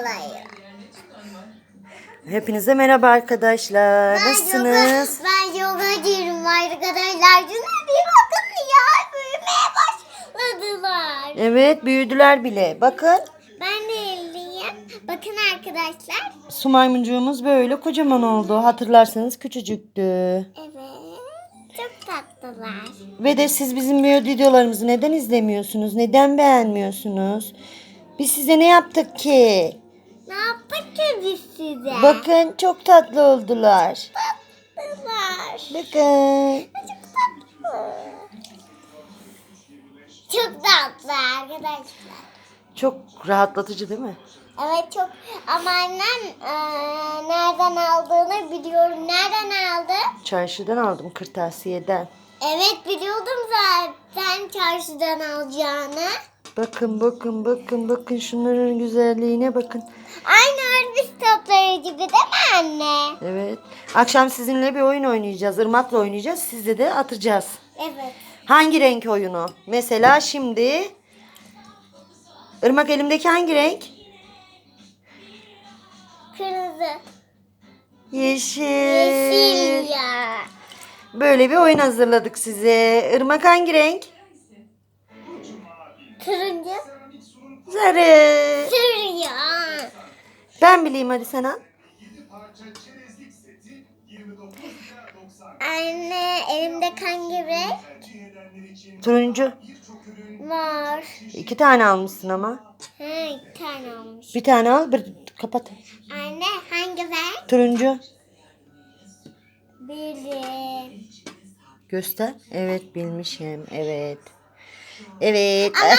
dolayı. Hepinize merhaba arkadaşlar. Ben Nasılsınız? yoga, ben yoga diyorum arkadaşlar. Şuna bir bakın ya. Büyümeye başladılar. Evet büyüdüler bile. Bakın Ben de elliyim. Bakın arkadaşlar. su maymuncuğumuz böyle kocaman oldu. Hatırlarsanız küçücüktü. Evet. Çok tatlılar. Ve de siz bizim videolarımızı neden izlemiyorsunuz? Neden beğenmiyorsunuz? Biz size ne yaptık ki? Ne biz size? Bakın çok tatlı oldular. Tatlılar. Bakın. Çok tatlı. Çok tatlı arkadaşlar. Çok rahatlatıcı değil mi? Evet çok ama annem eee, nereden aldığını biliyorum. Nereden aldı? Çarşıdan aldım kırtasiyeden. Evet biliyordum zaten çarşıdan alacağını. Bakın bakın bakın bakın şunların güzelliğine bakın. Aynı örbüs topları gibi değil mi anne? Evet. Akşam sizinle bir oyun oynayacağız. Irmak'la oynayacağız. Sizle de atacağız. Evet. Hangi renk oyunu? Mesela şimdi Irmak elimdeki hangi renk? Kırmızı. Yeşil. Yeşil ya. Böyle bir oyun hazırladık size. Irmak hangi renk? Turuncu. Sarı. Sür ya. Ben bileyim hadi sen al. Anne elimde hangi renk? Turuncu. Mor. İki tane almışsın ama. Ha iki tane olmuş. Bir tane al bir kapat. Anne hangi renk? Turuncu. Bildim. Göster. Evet bilmişim. Evet. Evet. Ama Eh,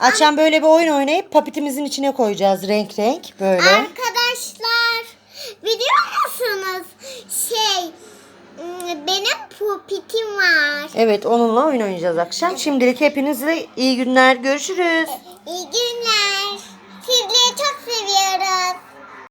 ama- Akşam böyle bir oyun oynayıp papitimizin içine koyacağız renk renk böyle. Arkadaşlar biliyor musunuz? Şey ım, benim pupitim var. Evet onunla oyun oynayacağız akşam. Şimdilik hepinize iyi günler. Görüşürüz. İyi günler.